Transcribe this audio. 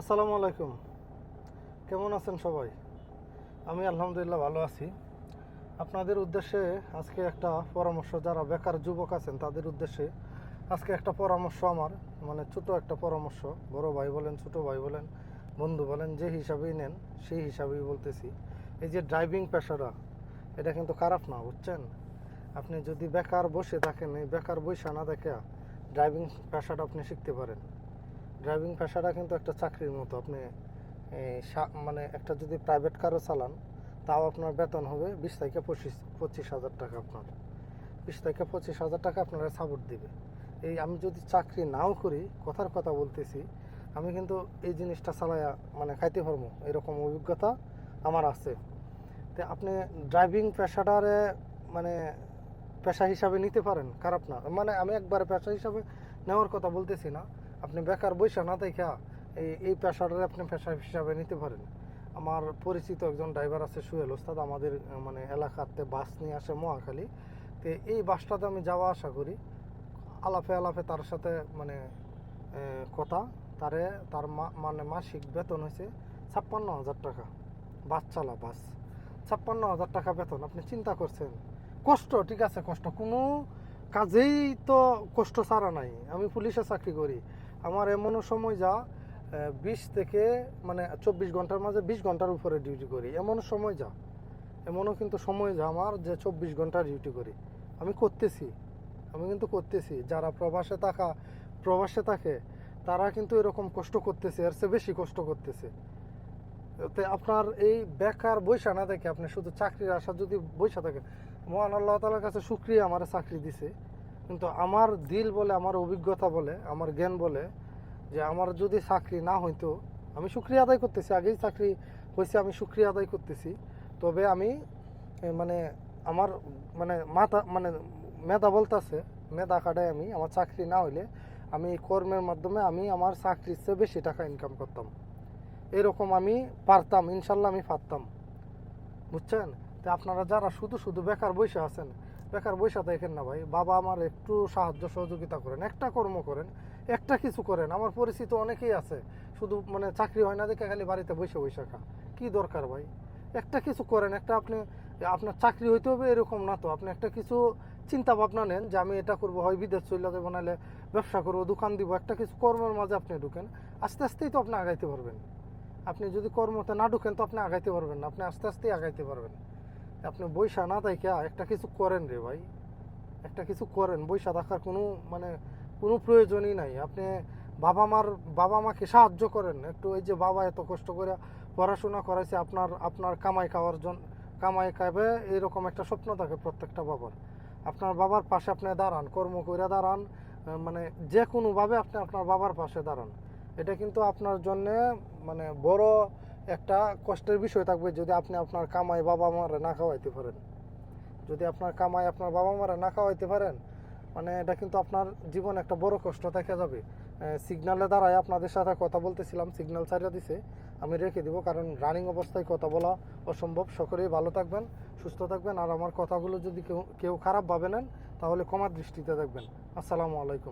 আসসালামু আলাইকুম। কেমন আছেন সবাই? আমি আলহামদুলিল্লাহ ভালো আছি। আপনাদের উদ্দেশ্যে আজকে একটা পরামর্শ, যারা বেকার যুবক আছেন তাদের উদ্দেশ্যে আজকে একটা পরামর্শ আমার মানে ছোট একটা পরামর্শ। বড় ভাই বলেন, ছোট ভাই বলেন, বন্ধু বলেন, যে হিসাবেই নেন, সেই হিসাবেই বলতেছি। এই যে ড্রাইভিং পেশাটা, এটা কিন্তু খারাপ না, বুঝছেন? আপনি যদি বেকার বসে থাকেন, এই বেকার বসে না দেখে ড্রাইভিং পেশাটা আপনি শিখতে পারেন। ড্রাইভিং পেশাটা কিন্তু একটা চাকরির মতো। আপনি মানে একটা যদি প্রাইভেট কারও চালান, তাও আপনার বেতন হবে বিশ থেকে পঁচিশ পঁচিশ হাজার টাকা আপনার। বিশ থেকে পঁচিশ হাজার টাকা আপনারা সাপোর্ট দিবে। এই আমি যদি চাকরি নাও করি, কথার কথা বলতেছি, আমি কিন্তু এই জিনিসটা চালায়া মানে খাইতে পারব। এরকম অভিজ্ঞতা আমার আছে। তো আপনি ড্রাইভিং পেশাটারে মানে পেশা হিসাবে নিতে পারেন, খারাপ না। মানে আমি একবারে পেশা হিসাবে নেওয়ার কথা বলতেছি না। আপনি বেকার বৈশা না দেখা এই এই পেশাটারে আপনি পেশা হিসাবে নিতে পারেন। আমার পরিচিত একজন ড্রাইভার আছে সুহেল ওস্তাদ, আমাদের মানে এলাকাতে বাস নিয়ে আসে মহাখালী। তো এই বাসটাতে আমি যাওয়া আসা করি। আলাপে আলাপে তার সাথে মানে কথা। তারে, তার মানে মাসিক বেতন হয়েছে ছাপ্পান্ন হাজার টাকা। বাস চালা, বাস। ছাপ্পান্ন হাজার টাকা বেতন, আপনি চিন্তা করছেন? কষ্ট, ঠিক আছে, কষ্ট। কোনো কাজেই তো কষ্ট ছাড়া নাই। আমি পুলিশে চাকরি করি। আমার এমনও সময় যা বিশ থেকে মানে চব্বিশ ঘণ্টার মাঝে বিশ ঘণ্টার উপরে ডিউটি করি। এমনও সময় যা, এমনও কিন্তু সময় যা আমার যে চব্বিশ ঘণ্টা ডিউটি করি। আমি করতেছি, আমি কিন্তু করতেছি। যারা প্রবাসে থাকা, প্রবাসে থাকে, তারা কিন্তু এরকম কষ্ট করতেছে, এর চেয়ে বেশি কষ্ট করতেছে। তো আপনার এই বেকার বৈশা না দেখে আপনি শুধু চাকরির আশা যদি বৈশা থাকেন মহান আল্লাহ তালার কাছে সুক্রিয়া আমার চাকরি দিছে। কিন্তু আমার দিল বলে, আমার অভিজ্ঞতা বলে, আমার জ্ঞান বলে যে আমার যদি চাকরি না হইতো, আমি সুক্রিয়া আদায় করতেছি, আগেই চাকরি হয়েছে আমি সুক্রিয়া আদায় করতেছি। তবে আমি মানে আমার মানে মাথা মানে মেধা বলতেছে, মেধা কাটায় আমি, আমার চাকরি না হইলে আমি কর্মের মাধ্যমে আমি আমার চাকরির চেয়ে বেশি টাকা ইনকাম করতাম। এরকম আমি পারতাম, ইনশাল্লাহ আমি পারতাম। বুঝছেন? তো আপনারা যারা শুধু শুধু বেকার বসে আছেন বেকার বসে দেখেন না ভাই। বাবা আমার একটু সাহায্য সহযোগিতা করেন, একটা কর্ম করেন, একটা কিছু করেন। আমার পরিচিত অনেকেই আছে, শুধু মানে চাকরি হয় না দেখে খালি বাড়িতে বসে বসে খা কি দরকার ভাই? একটা কিছু করেন, একটা আপনি, আপনার চাকরি হইতে হবে এরকম না তো। আপনি একটা কিছু চিন্তা ভাবনা নেন যে আমি এটা করব, হয় বিদেশ চলে যাব, নাহলে ব্যবসা করব, দোকান দিব, একটা কিছু কর্মের মাঝে আপনি ঢুকেন, আস্তে আস্তেই তো আপনি আগাইতে পারবেন। আপনি যদি কর্মতে না ঢুকেন তো আপনি আগাইতে পারবেন না, আপনি আস্তে আস্তেই আগাইতে পারবেন। আপনি বৈশা না তাইকা একটা কিছু করেন রে ভাই। একটা কিছু করেন। বৈশা থাকার কোনো মানে কোনো প্রয়োজনই নাই। আপনি বাবা মার, বাবা মাকে সাহায্য করেন। একটু এই যে বাবা এত কষ্ট করে পড়াশোনা করাইছে, আপনার আপনার কামাই খাওয়ার জন্য কামাই খাবে এরকম একটা স্বপ্ন থাকে প্রত্যেকটা বাবার। আপনার বাবার পাশে আপনি দাঁড়ান, কর্ম করে দাঁড়ান মানে যে কোনোভাবে আপনি আপনার বাবার পাশে দাঁড়ান। এটা কিন্তু আপনার জন্যে মানে বড় একটা কষ্টের বিষয় থাকবে যদি আপনি আপনার কামাই বাবা মারে না খাওয়াইতে পারেন। যদি আপনার কামাই আপনার বাবা মারে না খাওয়াইতে পারেন মানে এটা কিন্তু আপনার জীবন একটা বড় কষ্ট থেকে যাবে। সিগনালে দাঁড়ায় আপনাদের সাথে কথা বলতেছিলাম সিগন্যাল ছাড়িয়ে দিছে, আমি রেখে দিব কারণ রানিং অবস্থায় কথা বলা অসম্ভব। সকলেই ভালো থাকবেন, সুস্থ থাকবেন, আর আমার কথাগুলো যদি কেউ কেউ খারাপ ভাবে নেন, তাহলে ক্ষমার দৃষ্টিতে দেখবেন। আসসালামু আলাইকুম।